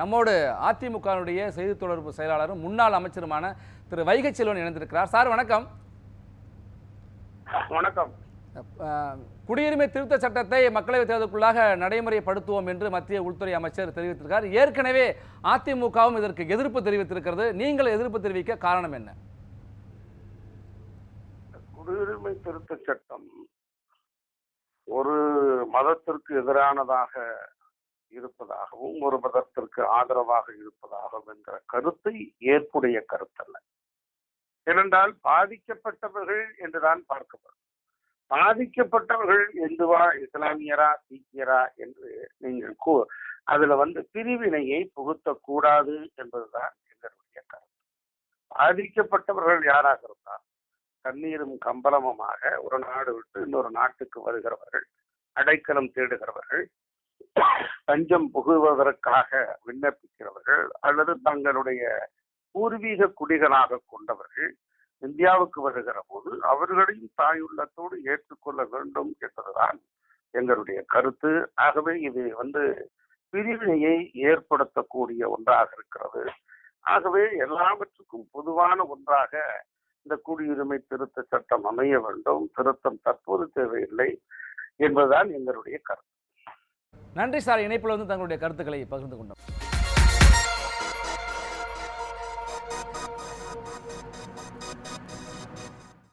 நம்மோடு அதிமுகவுடைய செய்தி தொடர்பு செயலாளரும் முன்னாள் அமைச்சருமான திரு வைகை செல்வன் இணைந்திருக்கிறார். சார் வணக்கம். வணக்கம். குடியுரிமை திருத்த சட்டத்தை மக்களவைத் தேர்தலுக்குள்ளாக நடைமுறைப்படுத்துவோம் என்று மத்திய உள்துறை அமைச்சர் தெரிவித்திருக்கார். ஏற்கனவே அதிமுகவும் இதற்கு எதிர்ப்பு தெரிவித்திருக்கிறது. நீங்கள் எதிர்ப்பு தெரிவிக்க காரணம் என்ன? குடியுரிமை திருத்த சட்டம் ஒரு மதத்திற்கு எதிரானதாக இருப்பதாகவும் ஒரு மதத்திற்கு ஆதரவாக இருப்பதாகவும் என்கிற கருத்து ஏற்புடைய கருத்தல்ல. ஏனென்றால் பாதிக்கப்பட்டவர்கள் என்றுதான் பார்க்கப்படும் பாதிக்கப்பட்டவர்கள் எந்துவா இஸ்லாமியரா சீக்கியரா என்று நீங்கள் கூ- அதுல வந்து பிரிவினையை புகுத்தக்கூடாது என்பதுதான் எங்களுடைய கருத்து. பாதிக்கப்பட்டவர்கள் யாராக இருந்தால் கண்ணீரும் கம்பளமுமாக ஒரு நாடு விட்டு இன்னொரு நாட்டுக்கு வருகிறவர்கள் அடைக்கலம் தேடுகிறவர்கள் தஞ்சம் புகுவதற்காக விண்ணப்பிக்கிறவர்கள் அல்லது தங்களுடைய பூர்வீக குடிகளாக கொண்டவர்கள் இந்தியாவுக்கு வருகிற போது அவர்களையும் தாயுள்ளத்தோடு ஏற்றுக்கொள்ள வேண்டும் என்பதுதான் எங்களுடைய கருத்து. ஆகவே இது வந்து பிரிவினையை ஏற்படுத்தக்கூடிய ஒன்றாக இருக்கிறது. ஆகவே எல்லாவற்றுக்கும் பொதுவான ஒன்றாக இந்த குடியுரிமை திருத்த சட்டம் அமைய வேண்டும். திருத்தம் தற்போது தேவையில்லை என்பதுதான் எங்களுடைய கருத்து. நன்றி சார். இணைப்பில் வந்து தங்களுடைய கருத்துக்களை பகிர்ந்து கொண்டோம்.